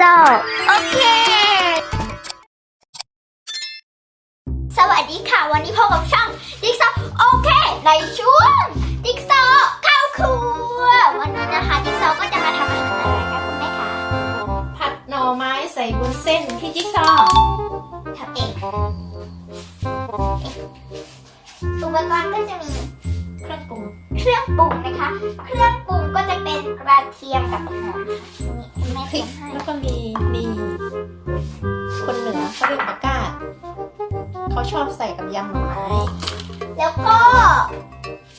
ซอว์โอเค สวัสดีค่ะ วันนี้พบกับช่องจิ๊กซอว์โอเค ในช่วงจิ๊กซอว์เข้าครัว วันนี้นะคะจิ๊กซอว์ก็จะมาทำอาหารอะไรคะคุณแม่คะผัดหน่อไม้ใส่บุนเส้นพี่จิ๊กซอว์ทำเองอุปกรณ์ก็จะมีเครื่องปรุงเครื่องปรุงนะคะ เครื่องปรุงก็จะเป็นกระเทียมกับหอมนี่คุณแม่พเตรีริยกมให้ แล้วก็มี ชอบใส่กับยำหน่อไม้ แล้วก็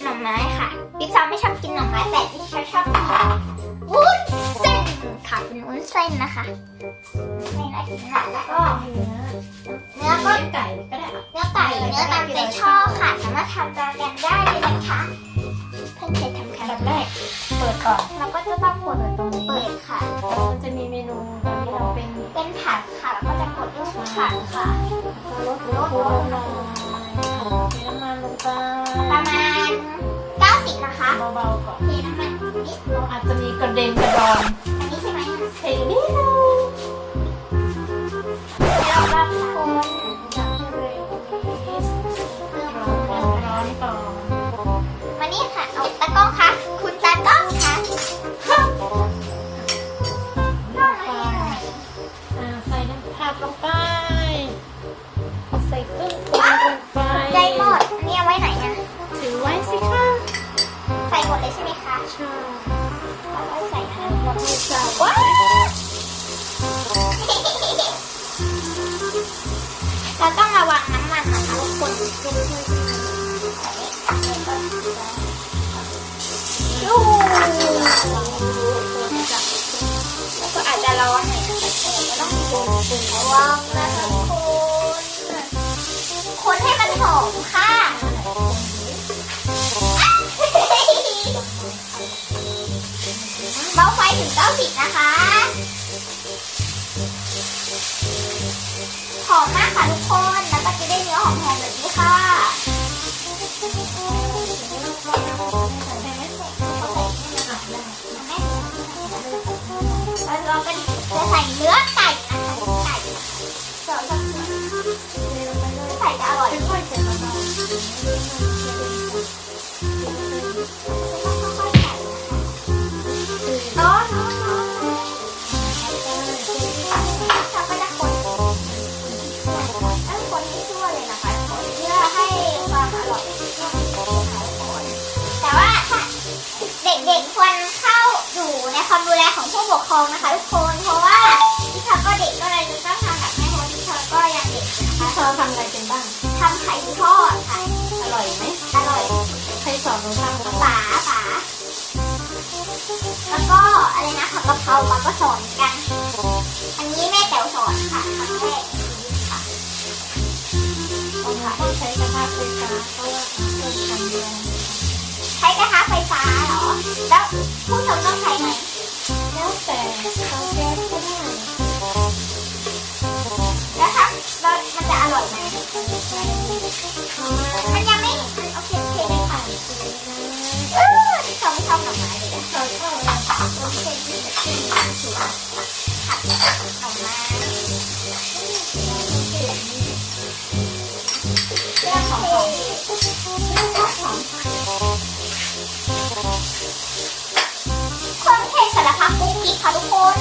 หน่อไม้ค่ะพี่ซอไม่ชอบกินหน่อไม้แต่พี่ชอบชอบกินวุ้นเส้นค่ะเป็นวุ้นเส้นนะคะไม่น่ากินมากแล้วก็เนื้อเนื้อก็ไก่ก็ได้เนื้อไก่เนื้อตามใจชอบค่ะ สามารถทำตามกันได้เลยนะคะเพิ่งเคยทำครั้อังนแรดับแรกกเปิดก่อนเราก็จะต้องกดเปิดตรงนี้เปิดค่ะแล้วมันจะมีเมนูตอนนี้เราเป็นเป็นผักค่ะแล้วก็จะกดรูปผักค่ะรส รสรสหน่อยมีน้ำมันลงไปประมาณ 90 นะคะเบาๆก่อนเทน้ำมันนิดเราอาจจะมีกระเด็นกระดอนอันนี้ใช่ไหมเทนิดนึงเรารับคนจับให้เร็วนิดเพิ่มร้อนร้อนก่อนมานี่ค่ะเอาตากล้องค่ะ คุณตากล้องค่ะ ถึง90นะคะ กครองนะคะทุกคน เพราะว่าพี่ชาก็เด็กก็เลยจะต้องทำแบบแม่เพราะพี่ชาก็ยังเด็กนะคะเธอทำอะไรเป็นบ้างทำไข่ทอดค่ะ อร่อยไหมอร่อยใครสอนหนูทำคะฝาฝาแล้วก็อะไรนะผักกะเพราปาก็สอนเหมือนกัน อันนี้แม่แต๋วสอนค่ะครั้งแรกในชีวิตค่ะเอามาต้องใช้กระทะไฟฟ้าเพราะว่าเพิ่มความแรงใช้กระทะไฟฟ้าเหรอ แล้วผู้ชมต้ ความเผ็ดสารพัดกุ๊กกิ๊กค่ะทุกคน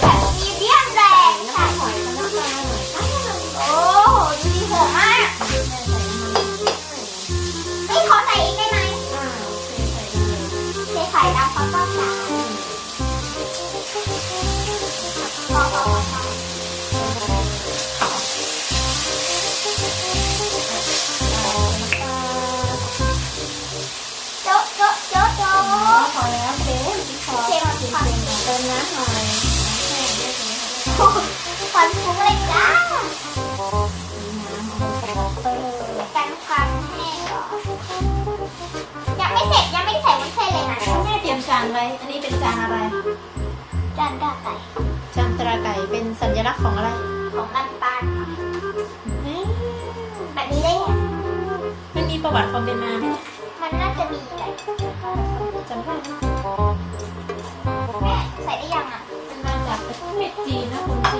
แบบมีเดียมแรงค่ะหอยกับน้ำปลาหน่อยโอ้โหดูดีโหดมาก ควันฟุ้งเลยจ้าน้ำเอาไปเติมกันควันแห้งเหรอยังไม่เสร็จยังไม่ได้ใส่วุ้นเส้นเลยนะแม่เตรียมจานไว้ อันนี้เป็นจานอะไร จานกาไก่จานตราไก่เป็นสัญลักษณ์ของอะไร ของลำปางค่ะเอ๊ะแบบนี้ได้ไงมันมีประวัติความเป็นมาไหมเนี่ยมันน่าจะมีไก่จำได้ไหมแม่ใส่ได้ยังอะมันมาจากจากประเทศจีนนะคนจีน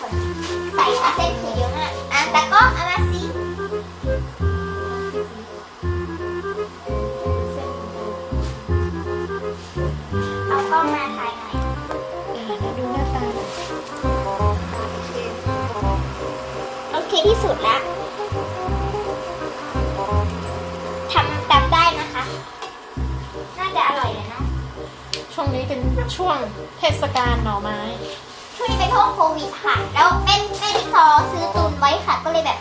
คนใส่ค่ะเส้นคือเยอะมากอะแต่ก็เอามาสิเอากล้องมาถ่ายหน่อยเล้วดูหน้าตาโอเคที่สุดละทำตามได้นะคะ น่าจะอร่อยเลยเนาะช่วงนี้เป็นช่วงเทศกาลหน่อไม้ ช่วงนี้เป็นช่วงโควิดค่ะ แล้วแม่แม่ที่ซอซื้อตุนไว้ค่ะ ก็เลยแบบ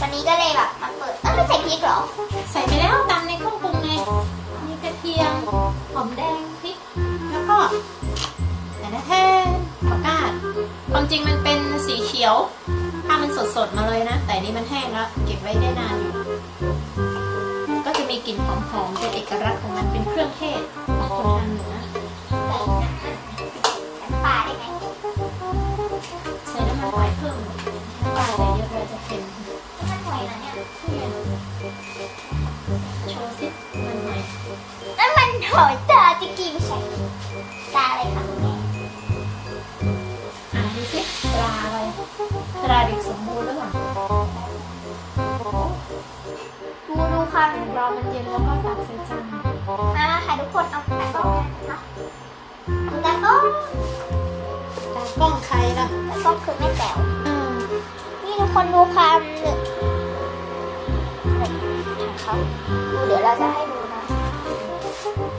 วันนี้ก็เลยแบบมาเปิดเอ้าไม่ใส่พริกเหรอ ใส่ไปแล้วตามในเครื่องปรุงไงมีกระเทียมหอมแดงพริก แล้วก็แต่ละแท่ผักกาดความจริงมันเป็นสีเขียว ถ้ามันสดๆมาเลยนะ แต่นี่มันแห้งแล้วเก็บไว้ได้นานอยู่ ก็จะมีกลิ่นหอมๆเป็นเอกลักษณ์ของมันเป็นเครื่องเทศของคนทางเหนือ ใส่น้ำมันหอยเพิ่มน้ำปลาใส่เยอะเลยจะเค็มน้ำมันหอยนะเนี่ยโชว์ซิมันหน่อยน้ำมันหอยตาจิกี้ไม่ใช่ตาอะไรคะคุณแม่อ่านดูสิปลาอะไรปลาเด็กสมบูรณ์หรือเปล่าดูดูค่ะรอมันเย็นแล้วก็ตักใส่จานมาค่ะทุกคนเอาตากล้องนะคะเอาตากล้องตา กล้องใครล่ะตากล้องคือแม่แต๋วอืมนี่ทุกคนดูความหนึบหนึบของเขาดูเดี๋ยวเราจะให้ดูนะ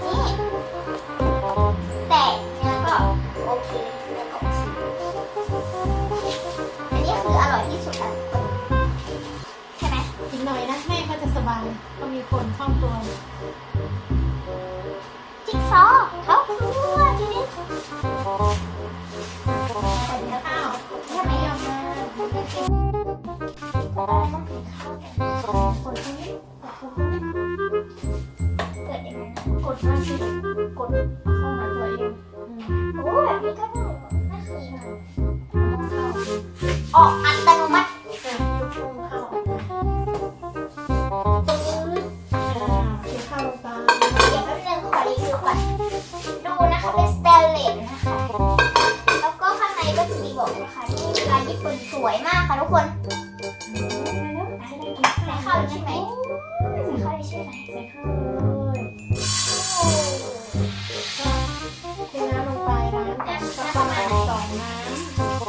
นี่ แต่เนื้อก็โอเคเนื้อก็โอเคอันนี้คืออร่อยที่สุดแล้วทุกคนใช่ไหมอีกหน่อยนะแม่ก็จะสบายก็มีคนเข้าตัวจิ๊กซอว์เขาครั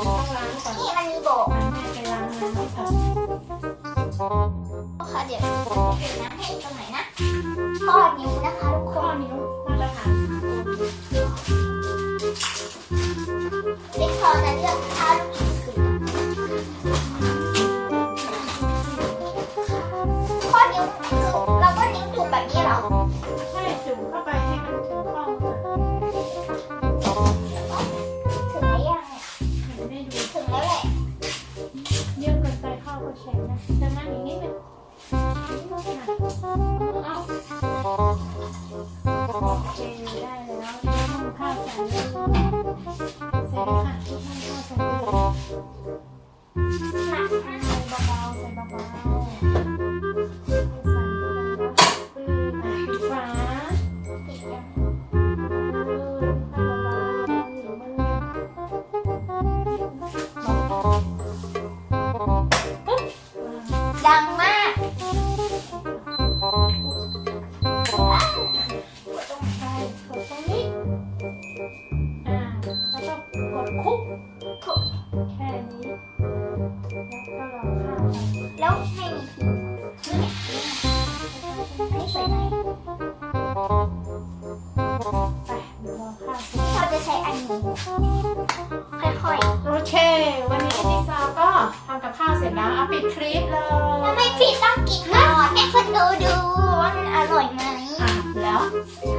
ต้องล้างก่อนนี่มันมีบกล้างแม่ไปล้างน้ำก่อนค่ะเดี๋ยวจะเป็นน้ำให้ตรงไหนนะข้อนิ้วนะคะทุกคข้อนนิ้วมาตรฐาน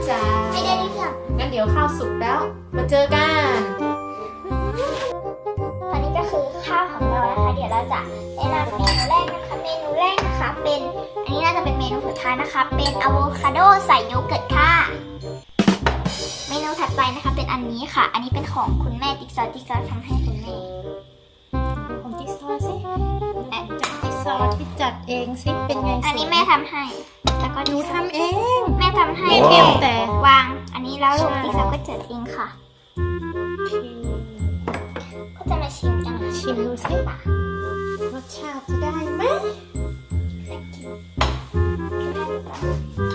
จ้าไม่ได้เรื่องงั้นเดี๋ยวข้าวสุกแล้ว มาเจอกันตอนนี้ก็คือข้าวของเรานะคะ เดี๋ยวเราเราจะแนะนำเมนูแรกนะคะ เมนูแรกนะคะ เป็นอันนี้น่าจะเป็นเมนูสุดท้ายนะคะ เป็นอะโวคาโดใส่โยเกิร์ตค่ะ เมนูถัดไปนะคะ เป็นอันนี้ค่ะ อันนี้เป็นของคุณแม่ติ๊กซอว์ติ๊กซอว์ทำให้คุณแม่ ซอว์ที่จัดเองสิเป็นไงอันนี้แม่ทำให้ แล้วก็หนูทำเอง แม่ทำให้ไม่เพีเพียยงงแต่ วาง อันนี้แล้วลูกใช่ติ๊กซอว์ก็เจิดเองค่ะ ก็จะมาชิมกันชิมดูสิรสชาติจะได้ไหมจริง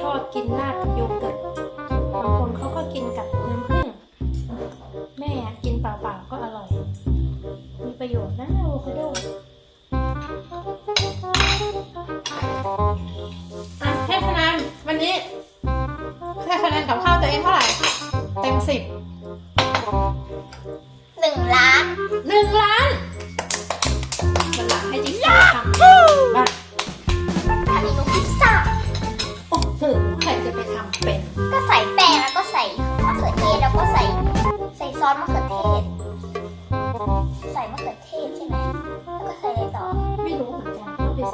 ชอบกินราดกับโยเกิร์ตบางคนเขาก็กินกับน้ำผึ้งแม่อะกินเปล่าๆก็อร่อย มีประโยชน์นะอะโวคาโดอะให้คะแนนวันนี้ให้คะแนนกับข้าวตัวเองเท่าไหร่ เต็มสิบหนึ่งล้านหนึ่งล้าน โ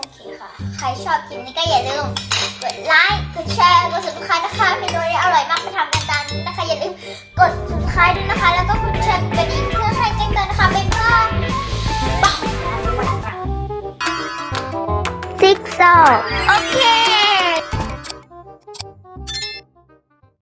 อเคค่ะ ใครชอบคลิปนี้ก็อย่าลืมกดไลค์ กดแชร์ กด subscribe นะคะเมนูนี้อร่อยมากไปทำกันตามนี้นะคะ อย่าลืมกด subscribe ด้วยนะคะ แล้วก็กดแชร์กระดิ่งเพื่อให้แจ้งเตือนนะคะบ๊ายบายจิ๊กซอเค